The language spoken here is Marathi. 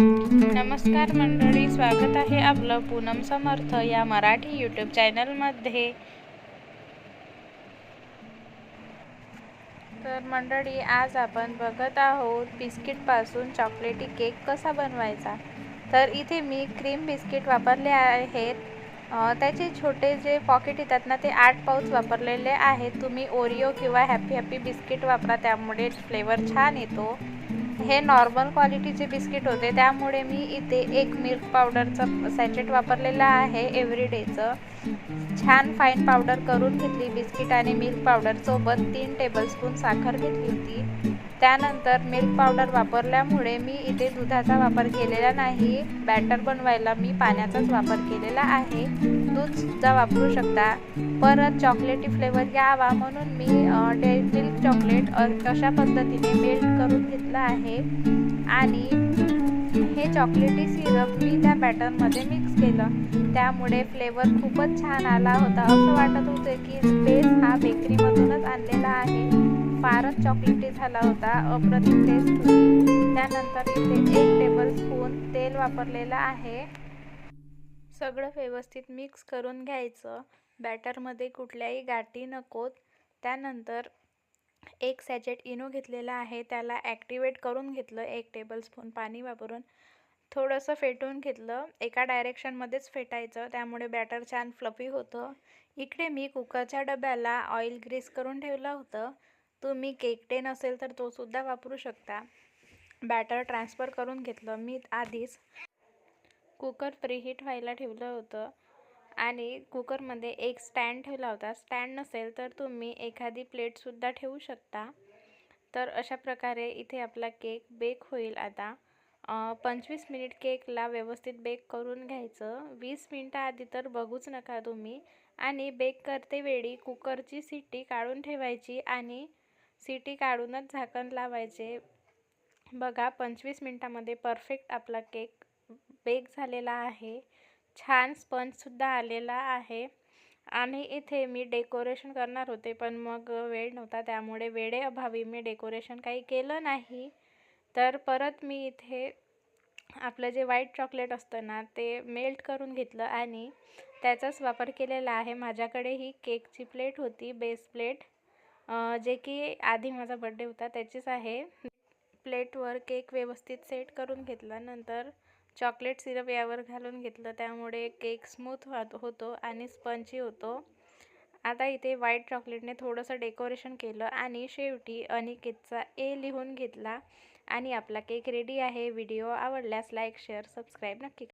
नमस्कार मंडळी स्वागत आहे आपलं पूनम समर्थ या मराठी यूट्यूब चॅनलमध्ये. तर मंडळी आज आपण बघत आहोत बिस्किटपासून चॉकलेटी केक कसा बनवायचा. तर इथे मी क्रीम बिस्किट वापरले आहेत. त्याचे छोटे जे पॉकेट येतात ना ते आठ पाऊच वापरलेले आहेत. तुम्ही ओरिओ किंवा हॅपी हॅपी बिस्किट वापरा त्यामुळे फ्लेवर छान येतो. हे नॉर्मल क्वालिटीचे बिस्किट होते. त्यामुळे मी इथे एक मिल्क पावडरचं सॅचेट वापरलेलं आहे एव्हरीडेचं छान फाईन पावडर करून घेतली बिस्किट आणि मिल्क पावडरसोबत तीन टेबलस्पून साखर घेतली होती. त्यानंतर मिल्क पावडर वापरल्यामुळे मी इथे दुधाचा वापर केलेला नाही बॅटर बनवायला मी पाण्याचाच वापर केलेला आहे. दूधसुद्धा वापरू शकता. परत चॉकलेटी फ्लेवर यावा म्हणून मी डेअरी मिल्क चॉकलेट अशा पद्धतीने मेल्ट करून घेतलं आहे आणि हे चॉकलेटी सिरप मी त्या बॅटरमध्ये मिक्स केलं. त्यामुळे फ्लेवर खूपच छान आला होता. असं वाटत होतं की बेस हा बेकरीमधूनच आणलेला आहे. फारच चॉकलेटी झाला होता. अप्रतिम टेस्ट होती. त्यानंतर इथे एक टेबल स्पून तेल वापरलेलं आहे. सगळं व्यवस्थित मिक्स करून घ्यायचं. बॅटरमध्ये कुठल्याही गाठी नकोत. त्यानंतर एक सॅचेट इनो घेतलेला आहे. त्याला ॲक्टिवेट करून घेतलं एक टेबलस्पून पाणी वापरून. थोडंसं फेटून घेतलं. एका डायरेक्शनमध्येच फेटायचं. त्यामुळे बॅटर छान फ्लफी होतं. इकडे मी कुकरच्या डब्याला ऑइल ग्रीस करून ठेवलं होतं. तुम्ही केक टेन असेल तर तो सुद्धा वापरू शकता. बॅटर ट्रान्सफर करून घेतलं. मी आधीच कुकर प्रीहीट व्हायला ठेवलं होतं. आणि कुकरमध्ये एक स्टँड ठेवला होता. स्टँड नसेल तर तुम्ही एखादी प्लेटसुद्धा ठेवू शकता. तर अशा प्रकारे इथे आपला केक बेक होईल आता. पंचवीस मिनिट केकला व्यवस्थित बेक करून घ्यायचं. वीस मिनटं आधी तर बघूच नका तुम्ही. आणि बेक करते वेळी कुकरची सिटी काढून ठेवायची आणि सिटी काढूनच झाकण लावायचे. बघा पंचवीस मिनटामध्ये परफेक्ट आपला केक बेक झालेला आहे. छान स्पंजसुद्धा आलेला आहे. आणि इथे मी डेकोरेशन करणार होते पण मग वेळ नव्हता त्यामुळे वेळेअभावी मी डेकोरेशन काही केलं नाही. तर परत मी इथे आपलं जे व्हाईट चॉकलेट असतं ना ते मेल्ट करून घेतलं आणि त्याचाच वापर केलेला आहे. माझ्याकडे ही केकची प्लेट होती बेस प्लेट जे की आधी माझा बड्डे होता त्याचीच आहे. प्लेटवर केक व्यवस्थित सेट करून घेतला. नंतर चॉकलेट सिरप यावर घालून घेतलं. त्यामुळे केक स्मूथ होतो आणि स्पंची होतो. आता इथे व्हाईट चॉकलेटने थोडंसं डेकोरेशन केलं आणि शेवटी अनिकेतचा ए लिहून घेतला. आणि आपला केक रेडी आहे. व्हिडिओ आवडल्यास लाईक शेअर सबस्क्राईब नक्की